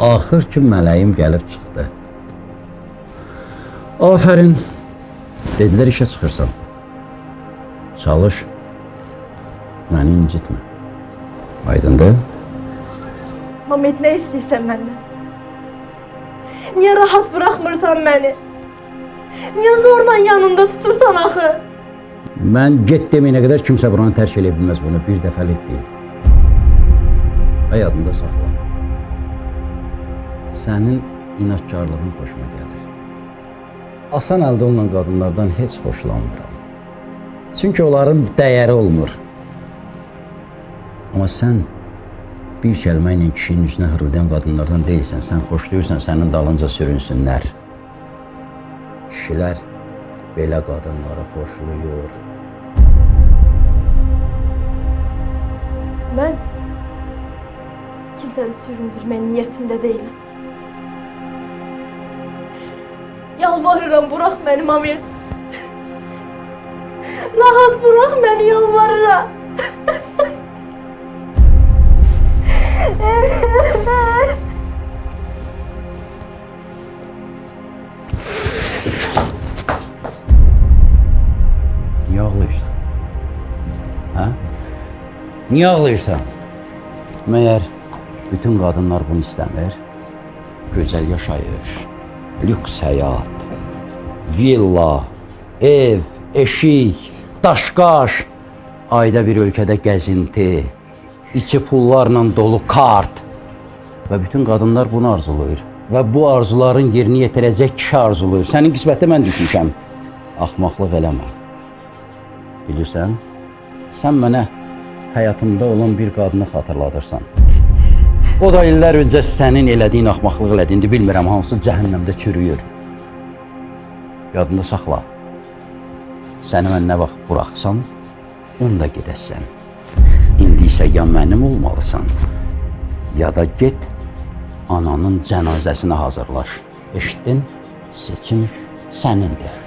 Axır ki mələyim gəlib çıxdı. Afərin. Dedilər işə çıxırsan. Çalış. Məni incitmə. Aydındır? Mamet ne istiyorsan benden? Niye rahat bırakmırsan beni? Niye zorla yanında tutursan axı? Mən get deməyinə qədər kimsə buranı tərk edə bilməz bunu. Bir dəfəlik deyil. Və yadında saxla. Sənin inatkarlığın xoşuma gəlir. Asan əldə olunan qadınlardan heç xoşlanmıram. Çünki onların dəyəri olmur. Amma sən bir kəlmə ilə kişinin üzünə hırıldayan qadınlardan deyilsən. Sən xoşlayırsan sənin dalınca sürünsünlər. Kişilər belə qadınları xoşlayır. Ben kimsəni süründürmə niyyətində deyiləm. Yalvarıram bırak beni Mami. Rahat bırak beni yalvarıram. Niye ağlıyorsun? Ha? Niye ağlıyorsun? Meğer bütün kadınlar bunu istemir. Güzel yaşayır. Lüks həyat, villa, ev, eşik, daşqaş, ayda bir ölkədə gəzinti, içi pullarla dolu kart və bütün qadınlar bunu arzulayır. Və bu arzuların yerinə yetirəcək kişi arzulayır. Sənin qismətdə mən düşmüşəm. Axmaqlıq eləmə. Bilirsən, sən mənə həyatımda olan bir qadını xatırladırsan. O da illər öncə sənin elədiyin axmaqlıq elədiyini bilmirəm hansı cəhənnəmdə çürüyür. Yadında saxla. Səni mən nə vaxt buraxsam, onda gedəsən. İndi isə ya mənim olmalısan, ya da get ananın cənazəsinə hazırlaş. Eşitdin? Seçim sənindir.